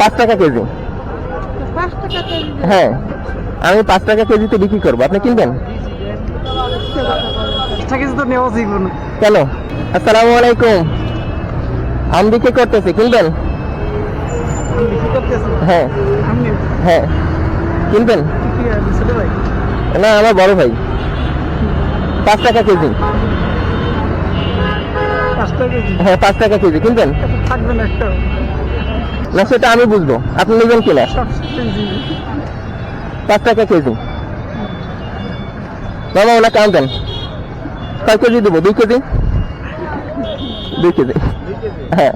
পাঁচ টাকা কেজি। হ্যাঁ। আমি পাঁচ টাকা কেজিতে বিক্রি করব। আপনি কিনবেন? কেন? আসসালামু আলাইকুম। আম বিক্রি করতেছি। কিনবেন? হ্যাঁ। হ্যাঁ। কিনবেন? না আমার বড় ভাই। পাঁচ টাকা কেজি। হ্যাঁ পাঁচ টাকা কেজি। কিনবেন? থাকবে না একটা না সেটা আমি বুঝব। আপনি নেবেন কিনা? পাঁচ টাকা কেজি। বাবা ওনা কাম দেন। কয় কেজি দেবো? দুই কেজি? দুই কেজি। হ্যাঁ।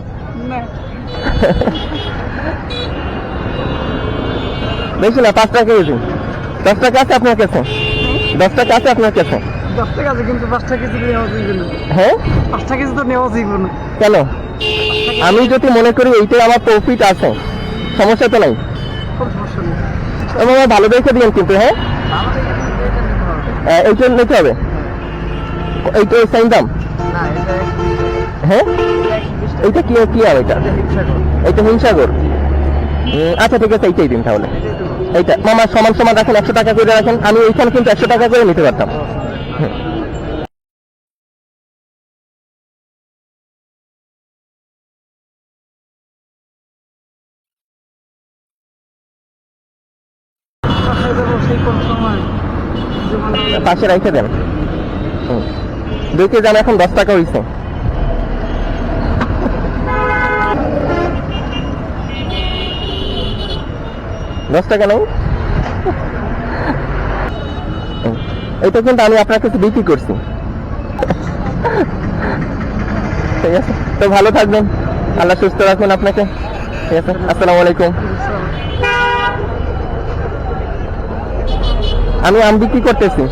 বেশি না পাঁচ টাকা কেজি। দশ টাকা আছে আপনার কাছে? দশ টাকা আছে আপনার কাছে? দশ টাকা আছে কিন্তু পাঁচটা কেজি নেওয়া যাইব না। হ্যাঁ? পাঁচটা কেজি তো নেওয়া যাইব না। কেন? আমি যদি মনে করি এইটাই আমার প্রফিট আছে সমস্যা তো নাই। এবং আমার ভালো দেখে দিন কিন্তু হ্যাঁ? এইটা নিতে হবে? এইটা সেম দাম? হ্যাঁ? এইটা কি কি আর এটা? এইটা হিংসাগর আচ্ছা ঠিক আছে এইটাই দিন তাহলে। এইটা মামা সমান সমান রাখেন একশো টাকা করে রাখেন আমি এইখানে কিন্তু একশো টাকা করে নিতে পারতাম। পাশে রেখে দেন। দুই কেজি এখন দশ টাকা হয়েছে দশ টাকা হুম। এইটা কিন্তু আমি আপনার কাছে বিক্রি করছি। ঠিক আছে। তো ভালো থাকবেন। আল্লাহ সুস্থ রাখুন আপনাকে। ঠিক আছে। আসসালামু আলাইকুম। আমি আম বিক্রি করতেছি।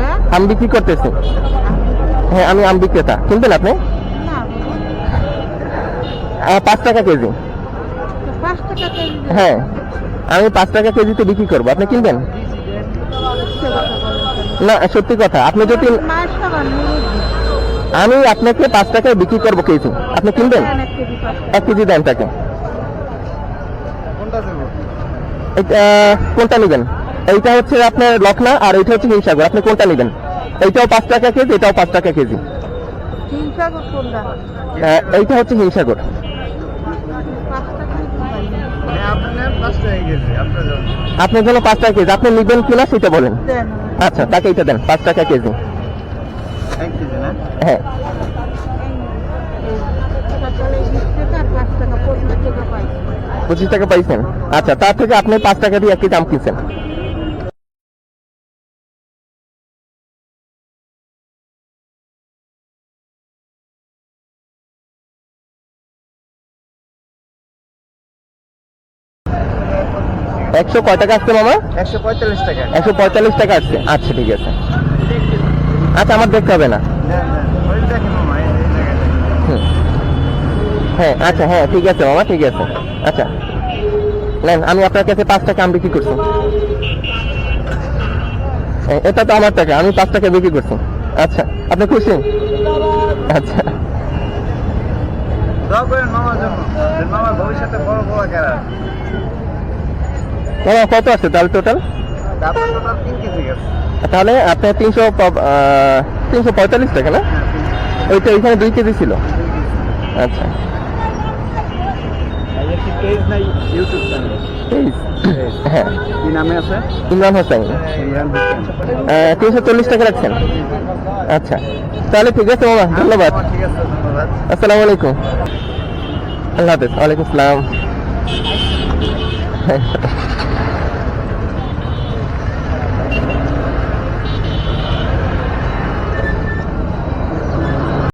হ্যাঁ? আম বিক্রি করতেছি। হ্যাঁ আমি আম বিক্রেতা। কিনবেন আপনি? পাঁচ টাকা কেজি। হ্যাঁ আমি পাঁচ টাকা কেজিতে বিক্রি করব। আপনি কিনবেন। না সত্যি কথা। আপনি যদি আমি আপনাকে পাঁচ টাকায় বিক্রি করব কেজি। আপনি কিনবেন? এক কেজি পাঁচ টাকা। এক কেজি দেন তাকে। কোনটা নেবেন? এইটা হচ্ছে আপনার লখনা আর এইটা হচ্ছে হিংসাগর আপনি কোনটা নেবেন? এইটাও পাঁচ টাকা কেজি এটাও পাঁচ টাকা কেজি। হিংসাগর এইটা হচ্ছে টাকা আপনার হয়ে জন্য পাঁচ টাকা কেজি। আপনি নেবেন কিনা সেটা বলেন। আচ্ছা তাকে এইটা দেন পাঁচ টাকা কেজি। হ্যাঁ। পঁচিশ টাকা পাইছেন। আচ্ছা তার থেকে আপনি পাঁচ টাকা দিয়ে এক দাম কিনছেন। একশো কয় টাকা আসছে মামা? একশো পঁয়তাল্লিশ টাকা। একশো পঁয়তাল্লিশ টাকা আসছে। আচ্ছা ঠিক আছে। আচ্ছা আমার দেখতে হবে না। হ্যাঁ আচ্ছা হ্যাঁ ঠিক আছে মামা ঠিক আছে। আচ্ছা। নেন আমি আপনার কাছে পাঁচ টাকা আম বিক্রি করছি। এটা তো আমার টাকা আমি পাঁচ টাকা বিক্রি করছি। আচ্ছা আপনি খুশি? আচ্ছা। দোয়া করেন মামার জন্য মামার ভবিষ্যতে বড় বড় ক্যারার মামা কত আছে তাহলে টোটাল? তাহলে আপনার তিনশো তিনশো পঁয়তাল্লিশ টাকা না? ওইটা এখানে দুই কেজি ছিল? আচ্ছা। হ্যাঁ। কি নামে আছে? ইমরান হোসেন। তিনশো চল্লিশ টাকা রাখছেন? আচ্ছা। তাহলে ঠিক আছে মামা ধন্যবাদ। আসসালামু আলাইকুম। আল্লাহ হাফেজ ওয়ালাইকুম আসসালাম।